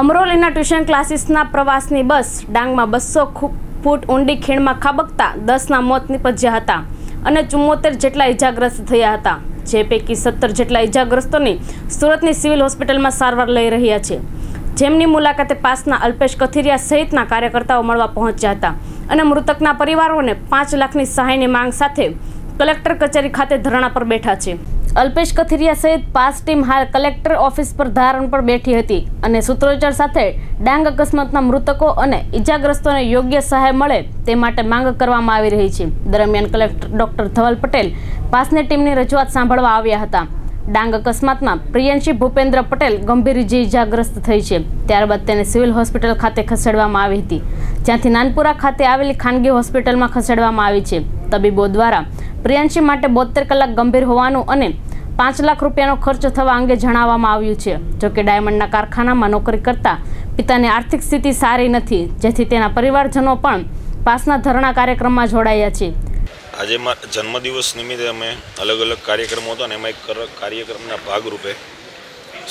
અમરોલીના tuition ક્લાસીસના પ્રવાસની બસ ડાંગમાં બસો ફૂટ ઊંડી ખીણમાં ખાબકતા દસના મોત નીપજ્યા હતા અને ચુમ્મોતેર જેટલા ઇજાગ્રસ્ત થયા હતા. જે પૈકી સત્તર જેટલા ઇજાગ્રસ્તોને સુરતની સિવિલ હોસ્પિટલમાં સારવાર લઈ રહ્યા છે. જેમની મુલાકાતે પાસના અલ્પેશ કથિરિયા સહિતના કાર્યકર્તાઓ મળવા પહોંચ્યા હતા અને મૃતકના પરિવારોને પાંચ લાખની સહાયની માંગ સાથે કલેક્ટર કચેરી ખાતે ધરણા પર બેઠા છે. અલ્પેશ કથિરિયા સહિત પાસ ટીમ હાલ કલેક્ટર ઓફિસ પર ધારણ પર બેઠી હતી અને સૂત્રોચ્ચાર સાથે ડાંગ અકસ્માતના મૃતકો અને ઇજાગ્રસ્તોને યોગ્ય સહાય મળે તે માટે માંગ કરવામાં આવી રહી છે. દરમિયાન કલેક્ટર ડોક્ટર ધવલ પટેલ પાસની ટીમની રજૂઆત સાંભળવા આવ્યા હતા. ડાંગ અકસ્માતમાં પ્રિયંશી ભૂપેન્દ્ર પટેલ ગંભીર ઇજાગ્રસ્ત થઈ છે. ત્યારબાદ તેને સિવિલ હોસ્પિટલ ખાતે ખસેડવામાં આવી હતી. જ્યાંથી નાનપુરા ખાતે આવેલી ખાનગી હોસ્પિટલમાં ખસેડવામાં આવી છે. તબીબો દ્વારા પ્રિયંશી માટે બોતેર કલાક ગંભીર હોવાનું અને પાંચ લાખ રૂપિયાનો ખર્ચ થવા અંગે જણાવવામાં આવ્યું છે. જોકે ડાયમંડના કારખાનામાં નોકરી કરતા પિતાની આર્થિક સ્થિતિ સારી નથી, જેથી તેના પરિવારજનો પણ પાસના ધરણા કાર્યક્રમમાં જોડાયા છે. આજે જન્મદિવસ નિમિત્તે અમે અલગ અલગ કાર્યક્રમો હતા અને એમાં એક કાર્યક્રમના ભાગરૂપે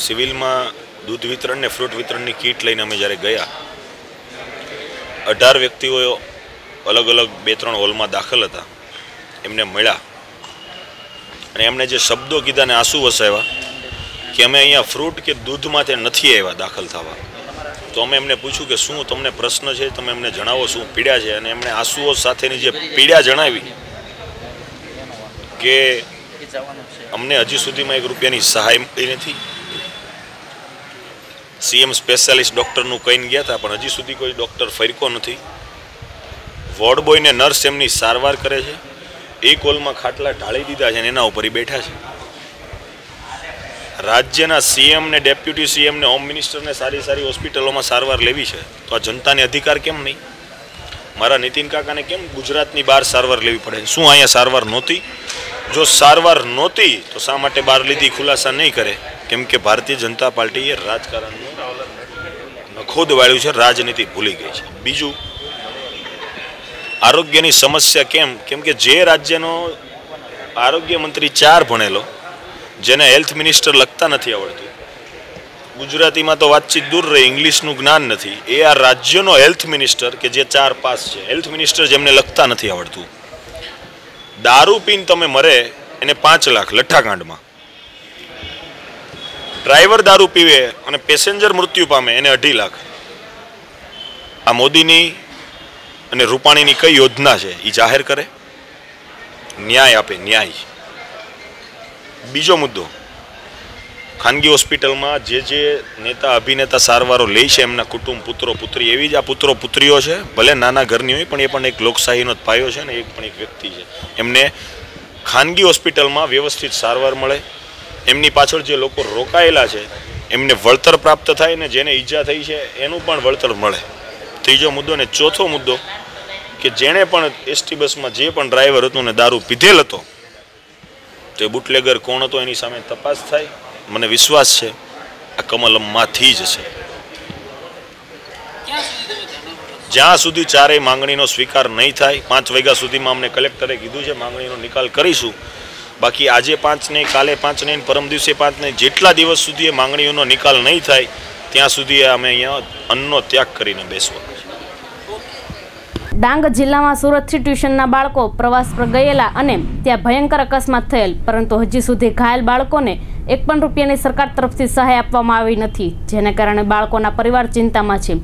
સિવિલમાં દૂધ વિતરણ ને ફ્રૂટ વિતરણની કીટ લઈને અમે જ્યારે ગયા, અઢાર વ્યક્તિઓ અલગ અલગ બે ત્રણ હોલમાં દાખલ હતા, એમને મળ્યા. અને એમણે જે શબ્દો કીધા ને આંસુ વસાવ્યા કે અમે અહીંયા ફ્રૂટ કે દૂધમાં તે નથી આવ્યા દાખલ થવા. તો અમે એમને પૂછ્યું કે શું તમને પ્રશ્ન છે? તમે એમને જણાવો શું પીડા છે? અને એમણે આંસુઓ સાથેની જે પીડા જણાવી કે અમને હજી સુધીમાં એક રૂપિયાની સહાય મળી નથી. સીએમ સ્પેશિયાલિસ્ટ ડૉક્ટરનું કહીને ગયા હતા પણ હજી સુધી કોઈ ડૉક્ટર ફરકો નથી. વોર્ડ બોયને નર્સ એમની સારવાર કરે છે. એ કોલમાં ખાટલા ઢાળી દીધા છે અને એના ઉપર બેઠા છે. રાજ્યના સીએમ ને ડેપ્યુટી સીએમને હોમ મિનિસ્ટરને સારી સારી હોસ્પિટલોમાં સારવાર લેવી છે. તો આ જનતાને અધિકાર કેમ નહીં? મારા નીતિન કાકાને કેમ ગુજરાતની બહાર સારવાર લેવી પડે? શું અહીંયા સારવાર નહોતી? જો સારવાર નહોતી, તો શા માટે બહાર લીધી? ખુલાસા નહીં કરે. કેમ કે ભારતીય જનતા પાર્ટીએ રાજકારણનું નખોદ વાળ્યું છે, રાજનીતિ ભૂલી ગઈ છે. બીજું, આરોગ્યની સમસ્યા કેમ? કેમ કે જે રાજ્યનો આરોગ્ય મંત્રી ચાર ભણેલો, જેને હેલ્થ મિનિસ્ટર લખતા નથી આવડતું ગુજરાતીમાં તો વાતચીત દૂર રહી, ઇંગ્લિશનું જ્ઞાન નથી. એ આ રાજ્યનો હેલ્થ મિનિસ્ટર કે જે ચાર પાસ છે. હેલ્થ મિનિસ્ટર જેમને લખતા નથી આવડતું. દારૂ પીને તમે મરે, એને પાંચ લાખ લઠ્ઠાકાંડમાં. ડ્રાઈવર દારૂ પીવે અને પેસેન્જર મૃત્યુ પામે, એને અઢી લાખ. આ મોદીની અને રૂપાણીની કઈ યોજના છે એ જાહેર કરે? ન્યાય આપે, ન્યાય. બીજો મુદ્દો. ખાનગી હોસ્પિટલમાં જે જે નેતા, અભિનેતા, સારવારો લે છે એમના કુટુંબ, પુત્રો, પુત્રી, એવી જ આ પુત્રો, પુત્રીઓ છે, ભલે નાના ઘરની હોય, પણ એ પણ એક લોકશાહીનો જ પાયો છે ને એક પણ એક વ્યક્તિ છે. એમને ખાનગી હોસ્પિટલમાં વ્યવસ્થિત સારવાર મળે. એમની પાછળ જે લોકો રોકાયેલા છે, એમને વળતર પ્રાપ્ત થાય ને જેને ઈજા થઈ છે, એનું પણ વળતર મળે. ત્રીજો મુદ્દો ને ચોથો મુદ્દો, કે જેણે પણ એસટી બસમાં જે પણ ડ્રાઈવર હતો ને દારૂ પીધેલ હતો, તે બુટલેગર કોણ હતો એની સામે તપાસ થાય. મને વિશ્વાસ છે આ કમલમમાંથી જ છે. જ્યાં સુધી ચારેય માંગણીનો સ્વીકાર નહીં થાય પાંચ વાગ્યા સુધીમાં અમને કલેક્ટરે કીધું છે માંગણીનો નિકાલ કરીશું. બાકી આજે પાંચ નહીં કાલે પાંચ નહીં પરમ દિવસે પાંચ નહીં જેટલા દિવસ સુધી એ માંગણીઓનો નિકાલ નહીં થાય ત્યાં સુધી અમે અહીંયા અન્નનો ત્યાગ કરીને બેસવા ડાંગ જિલ્લામાં સુરતથી ટ્યુશનના બાળકો પ્રવાસ પર ગયેલા અને ત્યાં ભયંકર અકસ્માત થયેલ. પરંતુ હજી સુધી ઘાયલ બાળકોને એક પણ રૂપિયાની સરકાર તરફથી સહાય આપવામાં આવી નથી, જેને કારણે બાળકોના પરિવાર ચિંતામાં છે.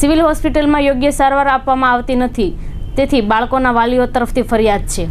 સિવિલ હોસ્પિટલમાં યોગ્ય સારવાર આપવામાં આવતી નથી. તેથી બાળકોના વાલીઓ તરફથી ફરિયાદ છે.